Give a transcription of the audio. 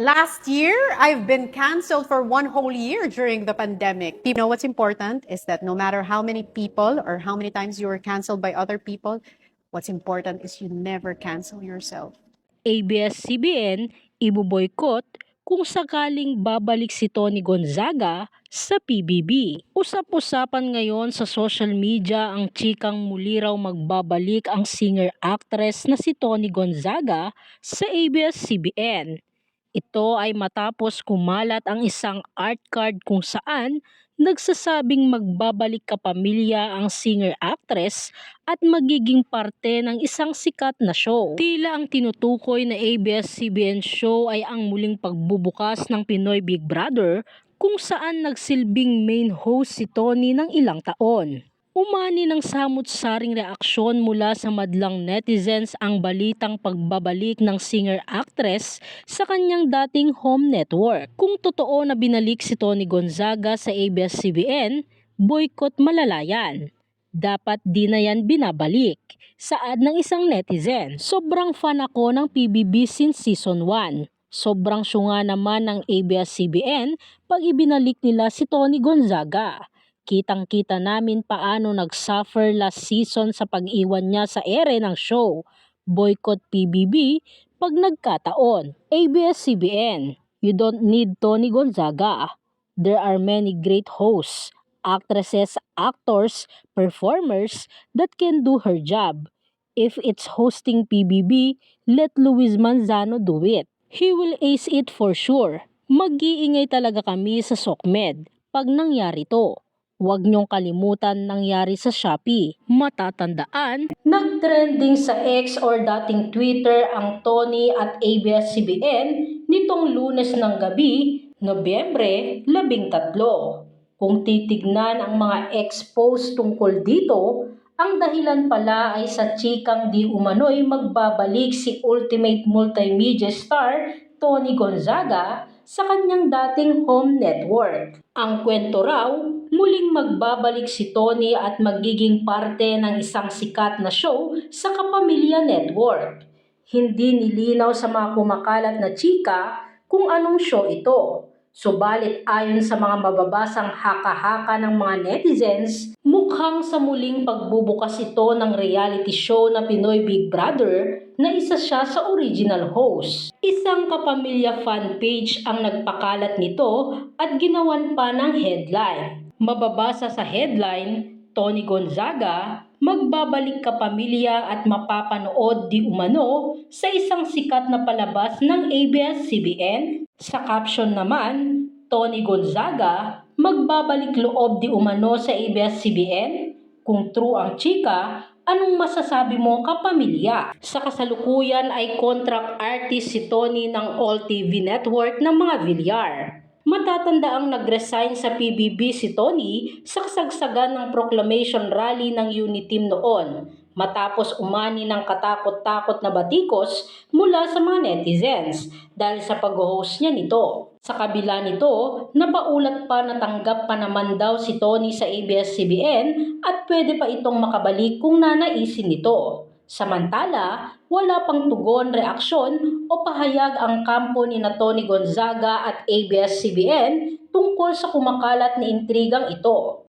Last year, I've been canceled for one whole year during the pandemic. You know what's important is that no matter how many people or how many times you were canceled by other people, what's important is you never cancel yourself. ABS-CBN ibuboykot kung sakaling babalik si Tony Gonzaga sa PBB. Usap-usapan ngayon sa social media ang chikang muli raw magbabalik ang singer-actress na si Tony Gonzaga sa ABS-CBN. Ito ay matapos kumalat ang isang art card kung saan nagsasabing magbabalik kapamilya ang singer-actress at magiging parte ng isang sikat na show. Tila ang tinutukoy na ABS-CBN show ay ang muling pagbubukas ng Pinoy Big Brother kung saan nagsilbing main host si Tony ng ilang taon. Umani ng samut-saring reaksyon mula sa madlang netizens ang balitang pagbabalik ng singer-actress sa kanyang dating home network. Kung totoo na binalik si Tony Gonzaga sa ABS-CBN, boycott malalayan. Dapat di na yan binabalik. Saad ng isang netizen, sobrang fan ako ng PBB since season 1. Sobrang syunga naman ng ABS-CBN pag ibinalik nila si Tony Gonzaga. Kitang-kita namin paano nag-suffer last season sa pag-iwan niya sa ere ng show. Boycott PBB pag nagkataon. ABS-CBN, you don't need Tony Gonzaga. There are many great hosts, actresses, actors, performers that can do her job. If it's hosting PBB, let Luis Manzano do it. He will ace it for sure. Mag-iingay talaga kami sa SOCMED pag nangyari to. Huwag niyong kalimutan nangyari sa Shopee. Matatandaan, nagtrending sa X or dating Twitter ang Tony at ABS-CBN nitong lunes ng gabi, Nobyembre 13. Kung titignan ang mga ex-post tungkol dito, ang dahilan pala ay sa chikang di umano'y magbabalik si Ultimate Multimedia star Tony Gonzaga sa kanyang dating home network. Ang kwento raw, muling magbabalik si Tony at magiging parte ng isang sikat na show sa Kapamilya Network. Hindi nilinaw sa mga kumakalat na chika kung anong show ito. Subalit ayon sa mga mababasang haka-haka ng mga netizens, mukhang sa muling pagbubukas ito ng reality show na Pinoy Big Brother na isa siya sa original host. Isang kapamilya fan page ang nagpakalat nito at ginawan pa ng headline. Mababasa sa headline, Tony Gonzaga, magbabalik kapamilya at mapapanood di umano sa isang sikat na palabas ng ABS-CBN. Sa caption naman, Tony Gonzaga, magbabalik loob di umano sa ABS-CBN? Kung true ang chika, anong masasabi mo kapamilya? Sa kasalukuyan ay contract artist si Tony ng All TV Network ng mga Villar. Matatanda ang nag-resign sa PBB si Tony sa kasagsagan ng proclamation rally ng Uniteam noon matapos umani ng katakot-takot na batikos mula sa mga netizens dahil sa pag-host niya nito. Sa kabila nito, napaulat pa na tanggap pa naman daw si Tony sa ABS-CBN at pwede pa itong makabalik kung nanaisin nito. Samantala, wala pang tugon, reaksyon o pahayag ang kampo ni Tony Gonzaga at ABS-CBN tungkol sa kumakalat na intrigang ito.